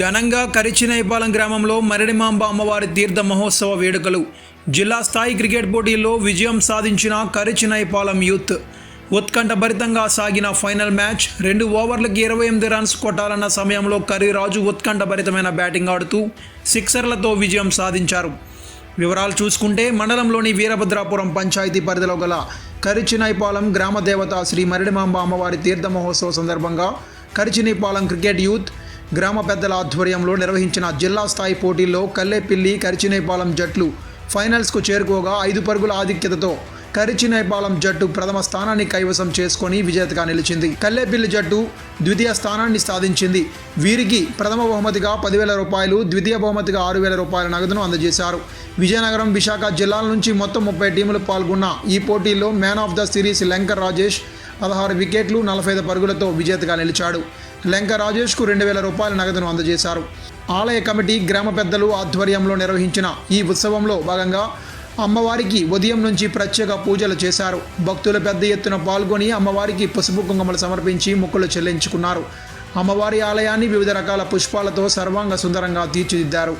ఘనంగా కరిచినైపాలెం గ్రామంలో మరడిమాంబ అమ్మవారి తీర్థ మహోత్సవ వేడుకలు. జిల్లా స్థాయి క్రికెట్ పోటీల్లో విజయం సాధించిన కరిచినైపాలెం యూత్. ఉత్కంఠభరితంగా సాగిన ఫైనల్ మ్యాచ్ రెండు ఓవర్లకు ఇరవై ఎనిమిది రన్స్ కొట్టాలన్న సమయంలో కరీరాజు ఉత్కంఠభరితమైన బ్యాటింగ్ ఆడుతూ సిక్సర్లతో విజయం సాధించారు. వివరాలు చూసుకుంటే మండలంలోని వీరభద్రాపురం పంచాయతీ పరిధిలో గల కరిచినైపాలెం గ్రామ దేవత శ్రీ మరిడిమాంబ అమ్మవారి తీర్థ మహోత్సవ సందర్భంగా కరిచినైపాలెం క్రికెట్ యూత్ గ్రామ పెద్దల ఆధ్వర్యంలో నిర్వహించిన జిల్లా స్థాయి పోటీల్లో కల్లేపిల్లి కరిచినేపాలెం జట్లు ఫైనల్స్కు చేరుకోగా ఐదు పరుగుల ఆధిక్యతతో కరిచినేపాలెం జట్టు ప్రథమ స్థానాన్ని కైవసం చేసుకొని విజేతగా నిలిచింది. కల్లేపిల్లి జట్టు ద్వితీయ స్థానాన్ని సాధించింది. వీరికి ప్రథమ బహుమతిగా పదివేల రూపాయలు ద్వితీయ బహుమతిగా ఆరు వేల రూపాయల నగదును అందజేశారు. విజయనగరం విశాఖ జిల్లాల నుంచి మొత్తం ముప్పై టీములు పాల్గొన్న ఈ పోటీల్లో మ్యాన్ ఆఫ్ ద సిరీస్ లంకర్ రాజేష్ పదహారు వికెట్లు నలభై ఐదు పరుగులతో విజేతగా నిలిచాడు. లెంక రాజేష్కు రెండు వేల రూపాయల నగదును అందజేశారు. ఆలయ కమిటీ గ్రామ పెద్దలు ఆధ్వర్యంలో నిర్వహించిన ఈ ఉత్సవంలో భాగంగా అమ్మవారికి ఉదయం నుంచి ప్రత్యేక పూజలు చేశారు. భక్తులు పెద్ద ఎత్తున పాల్గొని అమ్మవారికి పసుపు కుంకుమలు సమర్పించి మొక్కులు చెల్లించుకున్నారు. అమ్మవారి ఆలయాన్ని వివిధ రకాల పుష్పాలతో సర్వాంగ సుందరంగా తీర్చిదిద్దారు.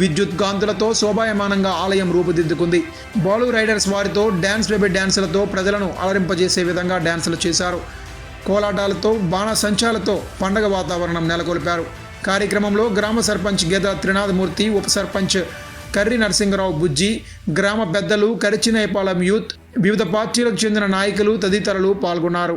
విద్యుత్ కాంతులతో శోభాయమానంగా ఆలయం రూపుదిద్దుకుంది. బాలు రైడర్స్ వారితో డ్యాన్స్ బేబీ డ్యాన్సులతో ప్రజలను అలరింపజేసే విధంగా డ్యాన్సులు చేశారు. కోలాటాలతో బాణసంచాలతో పండగ వాతావరణం నెలకొల్పారు. కార్యక్రమంలో గ్రామ సర్పంచ్ గేద త్రినాథమూర్తి ఉప సర్పంచ్ కర్రి నరసింహరావు బుజ్జి గ్రామ పెద్దలు కరిచినేపాలెం యూత్ వివిధ పార్టీలకు చెందిన నాయకులు తదితరులు పాల్గొన్నారు.